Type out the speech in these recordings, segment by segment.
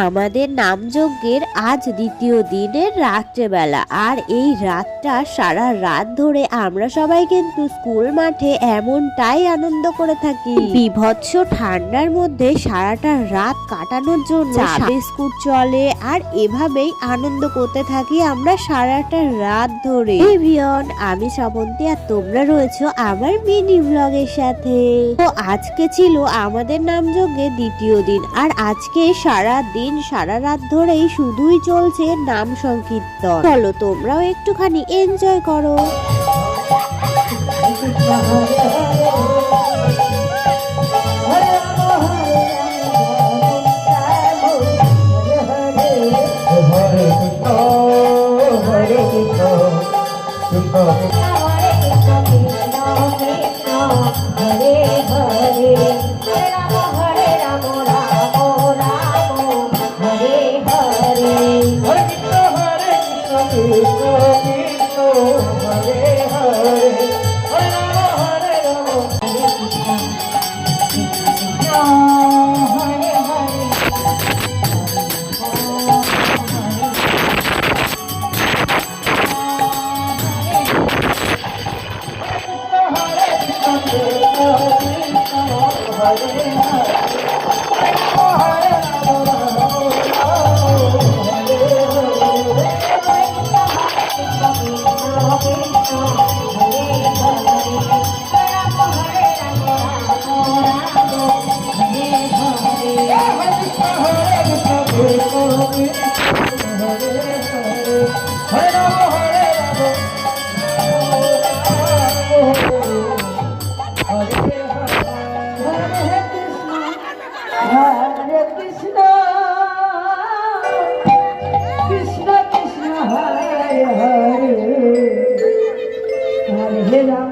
আমাদের নামযজ্ঞের আজ দ্বিতীয় দিনের রাত্রেবেলা। আর এই রাতটা সারা রাত ধরে আমরা সবাই কিন্তু স্কুল মাঠে এমনটাই আনন্দ করে থাকি। বিভৎস ঠান্ডার মধ্যে সারাটা রাত কাটানোর জন্য বিস্কুট চলে আর এভাবেই আনন্দ করতে থাকি আমরা সারাটা রাত ধরে। এভিয়ন আমি শ্রাবন্তী আর তোমরা রয়েছো আমার মিনি ব্লগের সাথে। তো আজকে ছিল আমাদের নামযজ্ঞের দ্বিতীয় দিন। আর আজকে সারা দিন সারা রাত ধরেই শুধুই চলছে নাম সংকীর্তন। চলো তোমরাও একটুখানি এনজয় করো। হরে কৃষ্ণ হরে Hare Hare Hare, Hare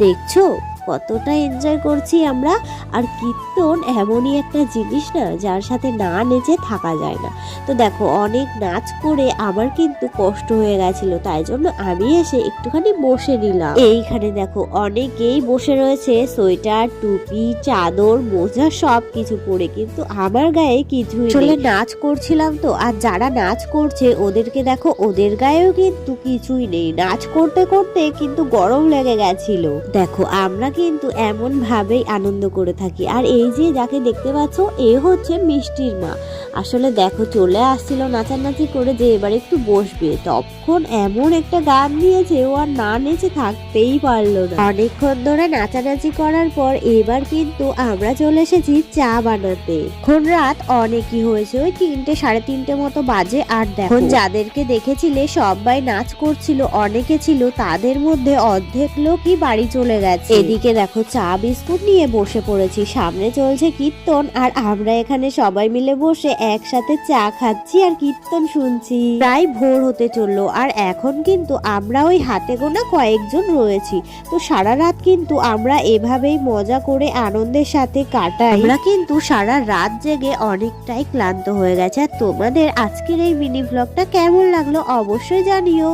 দেখছ কতটা এনজয় করছি আমরা আর কীর্তন এমনই একটা জিনিস না যার সাথে না নেচে থাকা যায় না। তো দেখো অনেক নাচ করে আমার কিন্তু কষ্ট হয়ে গেছিল তাই জন্য আমি এসে একটুখানি বসে নিলাম। এইখানে দেখো অনেকেই বসে রয়েছে সোয়েটার টুপি চাদর মোজা সব কিছু পরে কিন্তু আমার গায়ে কিছুই আসলে নাচ করছিলাম তো আর যারা নাচ করছে ওদেরকে দেখো ওদের গায়েও কিন্তু কিছুই নেই। নাচ করতে করতে কিন্তু গরম লেগে গেছিল। দেখো আমরা কিন্তু এমন ভাবেই আনন্দ করে থাকি। আর এই যে যাকে দেখতে পাচ্ছ, এ হচ্ছে মিষ্টির মা। আসলে দেখো, চলে আসছিল নাচানাচি করে যে এবার একটু বসবে। তখন এমন একটা গান দিয়েছে ও আর না নেচে থাকতেই পারল না। অনেকক্ষণ ধরে নাচানাচি করার পর এবার কিন্তু আমরা চলে এসেছি চা বানাতে। এখন রাত অনেকই হয়েছে, ওই তিনটে, সাড়ে তিনটে মতো বাজে। আর দেখো যাদেরকে দেখেছিলে, সবাই নাচ করছিল, অনেকে ছিল, তাদের মধ্যে অর্ধেক লোকই বাড়ি চলে গেছে। এদিকে দেখো, চা বিস্কুট নিয়ে বসে পড়েছি। সামনে চলছে কীর্তন আর আমরা এখানে সবাই মিলে বসে একসাথে চা খাচ্ছি আর কীর্তন শুনছি। প্রায় ভোর হতে চলল আর এখন কিন্তু আমরা ওই হাতে গোনা কয়েকজন রয়েছি। তো সারা রাত কিন্তু আমরা এভাবেই মজা করে আনন্দের সাথে কাটাই। আমরা কিন্তু সারা রাত জেগে অনেকটাই ক্লান্ত হয়ে গেছে। আর তোমাদের আজকের এই মিনি ব্লগটা কেমন লাগল অবশ্যই জানিও।